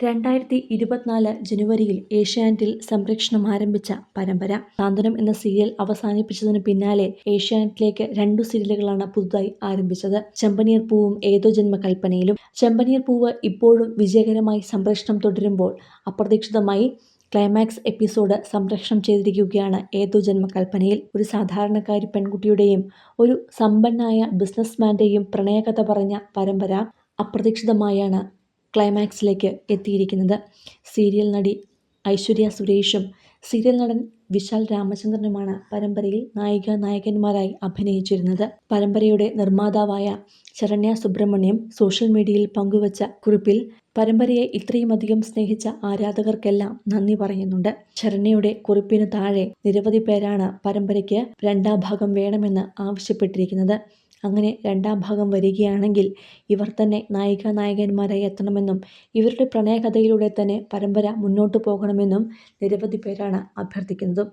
രണ്ടായിരത്തി ഇരുപത്തിനാല് ജനുവരിയിൽ ഏഷ്യാനെറ്റിൽ സംപ്രേഷണം ആരംഭിച്ച പരമ്പര. സാന്ത്വനം എന്ന സീരിയൽ അവസാനിപ്പിച്ചതിന് പിന്നാലെ ഏഷ്യാനെറ്റിലേക്ക് രണ്ടു സീരിയലുകളാണ് പുതുതായി ആരംഭിച്ചത്. ചെമ്പനീർ പൂവും ഏതോ ജന്മ കൽപ്പനയിലും ചെമ്പനീർ പൂവ് ഇപ്പോഴും വിജയകരമായി സംപ്രേഷണം തുടരുമ്പോൾ അപ്രതീക്ഷിതമായി ക്ലൈമാക്സ് എപ്പിസോഡ് സംപ്രേഷണം ചെയ്തിരിക്കുകയാണ് ഏതോ ജന്മകൽപ്പനയിൽ. ഒരു സാധാരണക്കാരി പെൺകുട്ടിയുടെയും ഒരു സമ്പന്നായ ബിസിനസ്മാന്റെയും പ്രണയകഥ പറഞ്ഞ പരമ്പര അപ്രതീക്ഷിതമായാണ് ക്ലൈമാക്സിലേക്ക് എത്തിയിരിക്കുന്നത്. സീരിയൽ നടി ഐശ്വര്യ സുരേഷും സീരിയൽ നടൻ വിശാൽ രാമചന്ദ്രനുമാണ് പരമ്പരയിൽ നായിക നായകന്മാരായി അഭിനയിച്ചിരുന്നത്. പരമ്പരയുടെ നിർമ്മാതാവായ ശരണ്യ സുബ്രഹ്മണ്യം സോഷ്യൽ മീഡിയയിൽ പങ്കുവച്ച കുറിപ്പിൽ പരമ്പരയെ ഇത്രയുമധികം സ്നേഹിച്ച ആരാധകർക്കെല്ലാം നന്ദി പറയുന്നുണ്ട്. ശരണ്യയുടെ കുറിപ്പിന് താഴെ നിരവധി പേരാണ് പരമ്പരയ്ക്ക് രണ്ടാം ഭാഗം വേണമെന്ന് ആവശ്യപ്പെട്ടിരിക്കുന്നത്. അങ്ങനെ രണ്ടാം ഭാഗം വരികയാണെങ്കിൽ ഇവർ തന്നെ നായിക നായകന്മാരായി എത്തണമെന്നും ഇവരുടെ പ്രണയകഥയിലൂടെ തന്നെ പരമ്പര മുന്നോട്ട് പോകണമെന്നും നിരവധി പേരാണ് അഭ്യർത്ഥിക്കുന്നതും